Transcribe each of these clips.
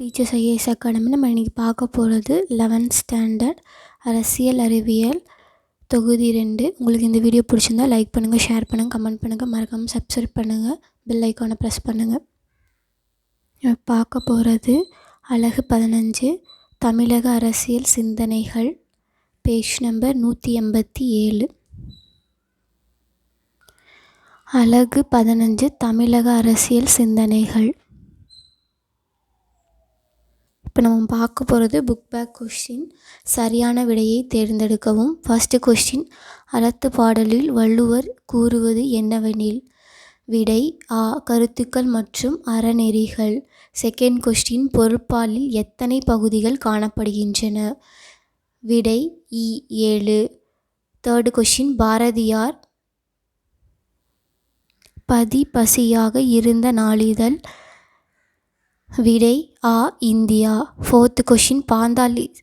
Teachers IAS academy நம்ம இன்றைக்கி பார்க்க போகிறது லெவன்த் ஸ்டாண்டர்ட் அரசியல் அறிவியல் தொகுதி ரெண்டு. உங்களுக்கு இந்த வீடியோ பிடிச்சிருந்தா லைக் பண்ணுங்கள் ஷேர் பண்ணுங்கள் கமெண்ட் பண்ணுங்கள் மறக்காமல் சப்ஸ்கிரைப் பண்ணுங்கள் பெல் ஐக்கானை ப்ரெஸ் பண்ணுங்கள் பார்க்க போகிறது அழகு பதினஞ்சு தமிழக அரசியல் சிந்தனைகள் பேஜ் நம்பர் நூற்றி எண்பத்தி ஏழு. அழகு பதினஞ்சு தமிழக அரசியல் சிந்தனைகள். இப்போ நம்ம பார்க்க போகிறது புக் பேக் கொஷின் சரியான விடையை தேர்ந்தெடுக்கவும். ஃபஸ்ட்டு கொஸ்டின் அறத்து பாடலில் வள்ளுவர் கூறுவது என்னவெனில்? விடை ஆ கருத்துக்கள் மற்றும் அறநெறிகள். செகண்ட் கொஸ்டின் பொருட்பாலில் எத்தனை பகுதிகள் காணப்படுகின்றன? விடை இ ஏழு. தேர்டு கொஸ்டின் பாரதியார் பதி பசியாக இருந்த நாளிதழ். விடை ஆ இந்தியா. ஃபோர்த்து கொஷின் பாந்தாலி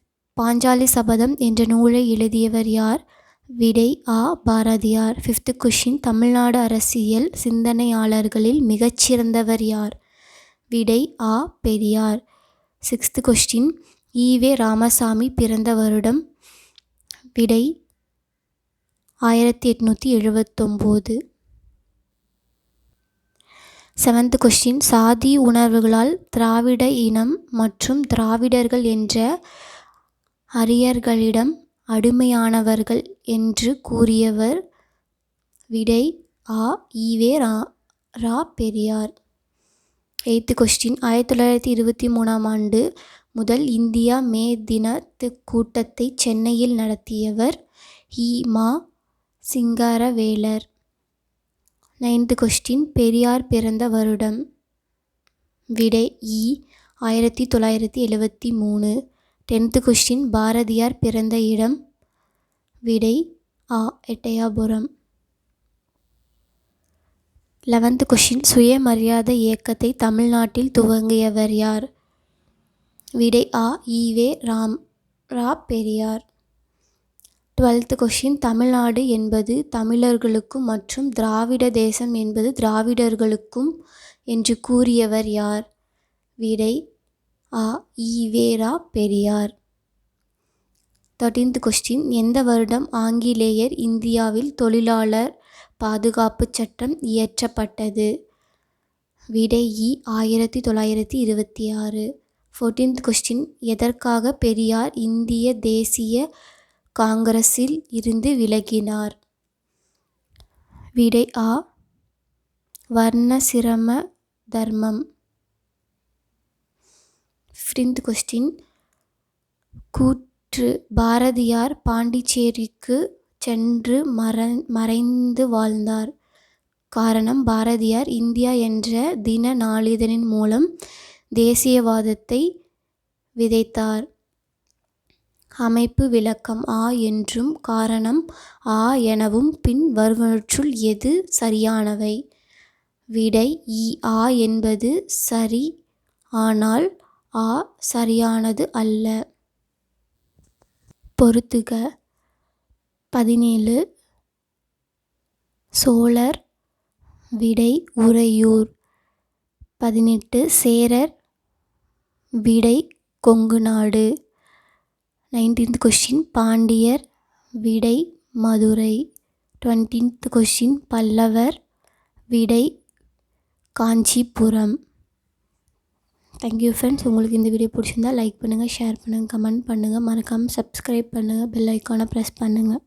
பாஞ்சாலி சபதம் என்ற நூலை எழுதியவர் யார்? விடை ஆ பாரதியார். ஃபிஃப்த்து கொஷின் தமிழ்நாடு அரசியல் சிந்தனையாளர்களில் மிகச்சிறந்தவர் யார்? விடை ஆ Periyar. Sixth question EV Ramasamy பிறந்த வருடம். விடை ஆயிரத்தி எட்நூற்றி எழுபத்தொம்போது செவன்த் கொஸ்டின் சாதி உணர்வுகளால் திராவிட இனம் மற்றும் திராவிடர்கள் என்ற அரியர்களிடம் அடிமையானவர்கள் என்று கூறியவர் விடை ஆ. EV Ra Ra Periyar. Eighth question ஆயிரத்தி தொள்ளாயிரத்தி இருபத்தி மூணாம் ஆண்டு முதல் இந்தியா மே தினத்து கூட்டத்தை சென்னையில் நடத்தியவர் ஹி. மா. சிங்காரவேலர். நைன்த்து கொஸ்டின் பெரியார் பிறந்த வருடம். விடை இ ஆயிரத்தி தொள்ளாயிரத்தி எழுவத்தி மூணு. டென்த்து கொஸ்டின் பாரதியார் பிறந்த இடம். விடை ஆ எட்டயாபுரம். லெவன்த்து கொஷின் சுயமரியாதை இயக்கத்தை தமிழ்நாட்டில் துவங்கியவர் யார்? விடை ஆ EV Ram Ra Periyar. Twelfth question Tamil Nadu என்பது தமிழர்களுக்கும் மற்றும் திராவிட தேசம் என்பது திராவிடர்களுக்கும் என்று கூறியவர் யார்? விடை ஆ ஈவேரா பெரியார். தேர்டீன்த் கொஸ்டின் எந்த வருடம் ஆங்கிலேயர் இந்தியாவில் தொழிலாளர் பாதுகாப்பு சட்டம் இயற்றப்பட்டது? விடை இ. ஆயிரத்தி தொள்ளாயிரத்தி இருபத்தி ஆறு. ஃபோர்டீன்த் கொஸ்டின் எதற்காக பெரியார் இந்திய தேசிய காங்கிரஸில் இருந்து விலகினார். விடை ஆ. வர்ணசிரம தர்மம். ஃபிஃப்டீன்த் கொஸ்டின் கூற்று பாரதியார் பாண்டிச்சேரிக்கு சென்று மற மறைந்து வாழ்ந்தார். காரணம் பாரதியார் இந்தியா என்ற தின நாளிதழின் மூலம் தேசியவாதத்தை விதைத்தார். அமைப்பு விளக்கம் ஆ என்றும் காரணம் ஆ எனவும் பின் வருவனற்றுள் எது சரியானவை? விடை இ ஆ என்பது சரி ஆனால் ஆ சரியானது அல்ல. பொறுத்துக. பதினேழு. சோழர் விடை உறையூர். பதினெட்டு. சேரர் விடை கொங்கு நாடு. நைன்டீன்த் கொஷின் பாண்டியர் விடை மதுரை டுவெண்ட்டீன்த் கொஷின் பல்லவர் விடை காஞ்சிபுரம் தேங்க்யூ ஃப்ரெண்ட்ஸ் உங்களுக்கு இந்த வீடியோ பிடிச்சிருந்தா லைக் பண்ணுங்கள் ஷேர் பண்ணுங்கள் கமெண்ட் பண்ணுங்கள் மறக்காமல் சப்ஸ்கிரைப் பண்ணுங்கள் பெல் ஐக்கானை ப்ரெஸ் பண்ணுங்கள்